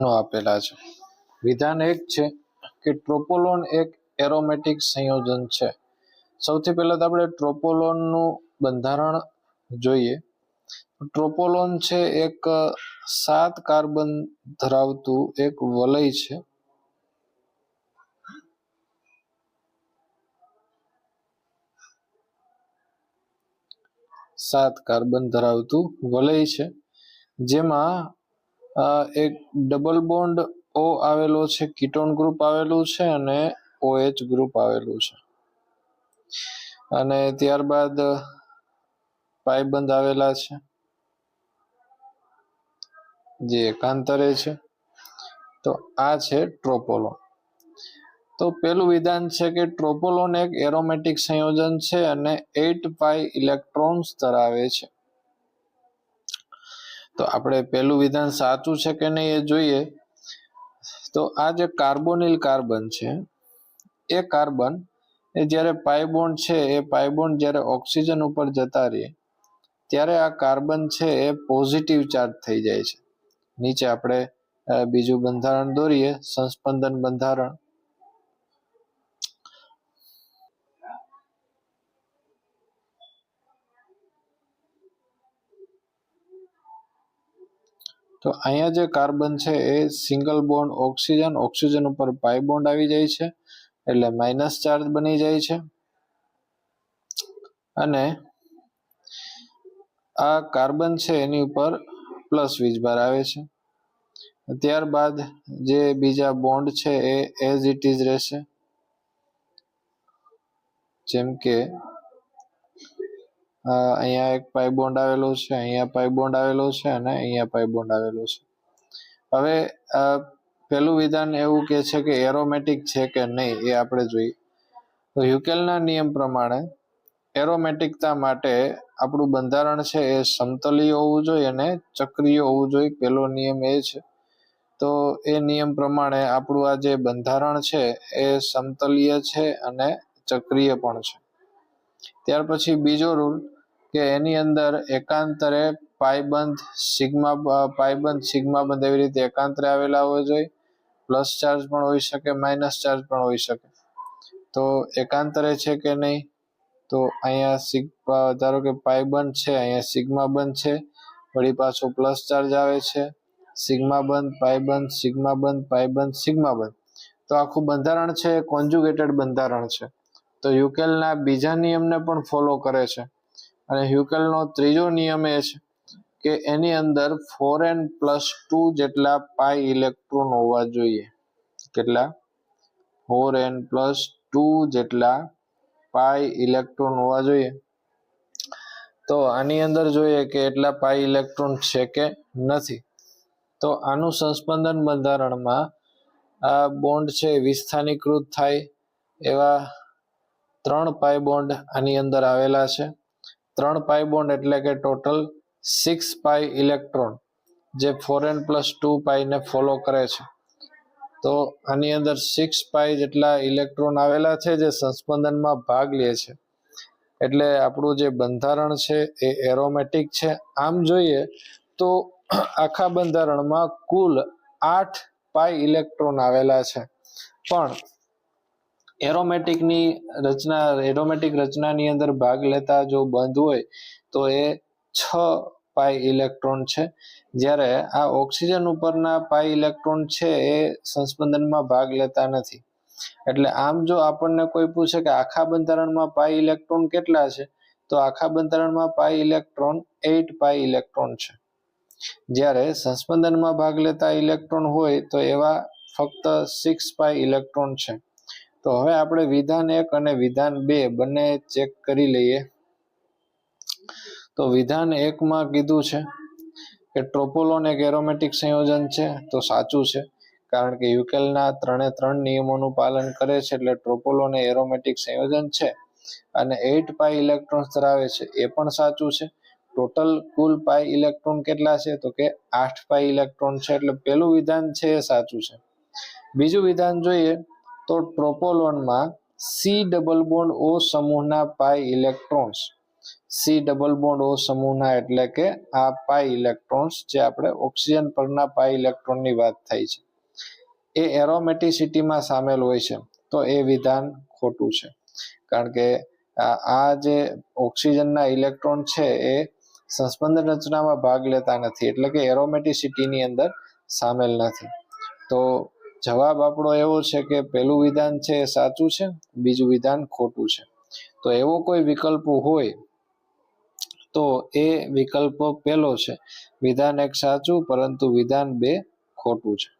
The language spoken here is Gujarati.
આપેલા છે. વિધાન એક છે કે ટ્રોપોલોન એક એરોમેટિક સંયોજન છે. સૌથી પહેલા તો આપણે ટ્રોપોલોનનું બંધારણ જોઈએ. ટ્રોપોલોન છે એક સાત કાર્બન ધરાવતું એક વલય છે. સાત કાર્બન ધરાવતું વલય છે. જેમાં એક ડબલ બોન્ડ ઓ આવેલો છે, કિટોન ગ્રુપ આવેલું છે અને ઓએચ ગ્રુપ આવેલું છે. અને ત્યારબાદ પાયબંધ આવેલા છે, જે એકાંતરે છે. તો આ છે ટ્રોપોલોન તો પેલું વિધાન છે કે ટ્રોપોલોન એક એરોમેટિક સંયોજન છે અને એટ પાઈ ઇલેક્ટ્રોન્સ ધરાવે છે. તો આપણે પેલું વિધાન સાચું છે કે નહીં એ જોઈએ. તો આ જે કાર્બોનિલ કાર્બન છે, એ કાર્બન એ જ્યારે પાયબોન્ડ છે, એ પાયબોન્ડ જ્યારે ઓક્સિજન ઉપર જતા રહીએ ત્યારે આ કાર્બન છે એ પોઝિટિવ ચાર્જ થઈ જાય છે. નીચે આપણે બીજું બંધારણ દોરીએ, સંસ્પંદન બંધારણ. તો અહીંયા જે કાર્બન છે એ સિંગલ બોન્ડ ઓક્સિજન ઓક્સિજન ઉપર પાઈ બોન્ડ આવી જાય છે, એટલે માઇનસ ચાર્જ બની જાય છે. અને આ કાર્બન છે એની ઉપર પ્લસ વીજભાર આવે છે. ત્યારબાદ જે બીજા બોન્ડ છે એ એઝ ઇટ ઇઝ રહેશે. જેમ કે અહીંયા એક પાઇપ બોન્ડ આવેલો છે, અહીંયા પાઇપ બોન્ડ આવેલો છે અને અહીંયા પાઇપ બોન્ડ આવેલો છે. હવે પહેલું વિધાન એવું કે છે કે એરોમેટિક છે કે નહીં એ આપણે જોઈએ. તો યુકેલના નિયમ પ્રમાણે એરોમેટિકતા માટે આપણું બંધારણ છે એ સમતલીય હોવું જોઈએ અને ચક્રીય હોવું જોઈએ. પેલો નિયમ એ છે. તો એ નિયમ પ્રમાણે આપણું આ જે બંધારણ છે એ સમતલીય છે અને ચક્રીય પણ છે. ત્યાર પછી બીજો રૂલ કે એની અંદર એકાંતરે પાયબંધ સિગ્મા પાયબંધ સિગ્મા બંધ એવી રીતે એકાંતરે આવેલા હોવા જોઈએ. પ્લસ ચાર્જ પણ હોઈ શકે, માઇનસ ચાર્જ પણ હોઈ શકે. તો એકાંતરે છે કે નહીં? તો અહીંયા સિગ ધારો કે પાયબંધ છે, અહીંયા સિગ્મા બંધ છે. વળી પાછો પ્લસ ચાર્જ આવે છે. સિગ્મા બંધ, પાયબંધ, સિગ્મા બંધ, પાયબંધ, સિગ્મા બંધ. તો આખું બંધારણ છે કોન્જુગેટેડ બંધારણ છે. તો યુકેલના બીજા નિયમને પણ ફોલો કરે છે. અને હ્યુકેલનો ત્રીજો નિયમ એ છે કે એની અંદર ફોર એન પ્લસ ટુ જેટલા પાઈ ઇલેક્ટ્રોન હોવા જોઈએ. કેટલા? ફોર એન પ્લસ ટુ જેટલા પાઈ ઇલેક્ટ્રોન હોવા જોઈએ. તો આની અંદર જોઈએ કે એટલા પાઈ ઇલેક્ટ્રોન છે કે નથી. તો આનું સંસ્પંદન બંધારણમાં આ બોન્ડ છે વિસ્થાનીકૃત થાય એવા ત્રણ પાઈ બોન્ડ આની અંદર આવેલા છે. ત્રણ પાઈ બોન્ડ એટલે કે ટોટલ સિક્સ પાઈ ઇલેક્ટ્રોન જે ફોર એન પ્લસ ટુ પાઈને ફોલો કરે છે. તો આની અંદર સિક્સ પાઈ જેટલા ઇલેક્ટ્રોન આવેલા છે, જે સંસ્પંદનમાં ભાગ લે છે. એટલે આપણું જે બંધારણ છે, એ એરોમેટિક છે. આમ જોઈએ તો આખા બંધારણમાં કુલ આઠ પાઈ ઇલેક્ટ્રોન આવેલા છે. પણ એરોમેટિકની રચના એરોમેટિક રચનાની અંદર ભાગ લેતા જો બંધ હોય, તો એ છ પાઈ ઇલેક્ટ્રોન છે. જ્યારે આ ઓક્સિજન ઉપરના પાઈ ઇલેક્ટ્રોન છે, એ સંસ્પંદનમાં ભાગ લેતા નથી. એટલે આમ જો આપણને કોઈ પૂછે કે આખા બંધારણમાં પાઈ ઇલેક્ટ્રોન કેટલા છે, તો આખા બંધારણમાં pi electron eight pi electron છે. જ્યારે સંસ્પંદનમાં ભાગ લેતા ઇલેક્ટ્રોન હોય, તો એવા ફક્ત સિક્સ પાઈ ઇલેક્ટ્રોન છે. તો હવે આપણે વિધાન એક અને વિધાન બે બંને ચેક કરી લઈએ. તો વિધાન એકમાં કીધું છે કે ટ્રોપોલોન એક એરોમેટિક સંયોજન છે, તો સાચું છે. કારણ કે યુકેલના ત્રણે ત્રણ નિયમોનું પાલન કરે છે એટલે ટ્રોપોલોન એ એરોમેટિક સંયોજન છે અને એઇટ પાઈ ઇલેક્ટ્રોન્સ ધરાવે છે. એ પણ સાચું છે. ટોટલ કુલ પાઈ ઇલેક્ટ્રોન કેટલા છે? તો કે આઠ પાઈ ઇલેક્ટ્રોન છે. એટલે પેલું વિધાન છે એ સાચું છે. બીજું વિધાન જોઈએ તો ટ્રોપોલોનમાં સી ડબલ બોન્ડ ઓ સમૂહના pi electrons. C double bond O સમૂહના એટલે કે આ પાઈ ઇલેક્ટ્રોન્સ જે આપણે ઓક્સિજન પરના પાઈ ઇલેક્ટ્રોનની વાત થઈ છે. એ એરોમેટિસિટીમાં સામેલ હોય છે. તો એ વિધાન ખોટું છે. કારણ કે આ જે ઓક્સિજનના ઇલેક્ટ્રોન છે એ સંસ્પંદન રચનામાં ભાગ લેતા નથી. એટલે કે એરોમેટિસિટીની અંદર સામેલ નથી. તો જવાબ આપણો એવો છે કે પહેલું વિધાન છે એ સાચું છે, બીજું વિધાન ખોટું છે. તો એવો કોઈ વિકલ્પ હોય તો એ વિકલ્પ પહેલો છે. વિધાન એક સાચું, પરંતુ વિધાન બે ખોટું છે.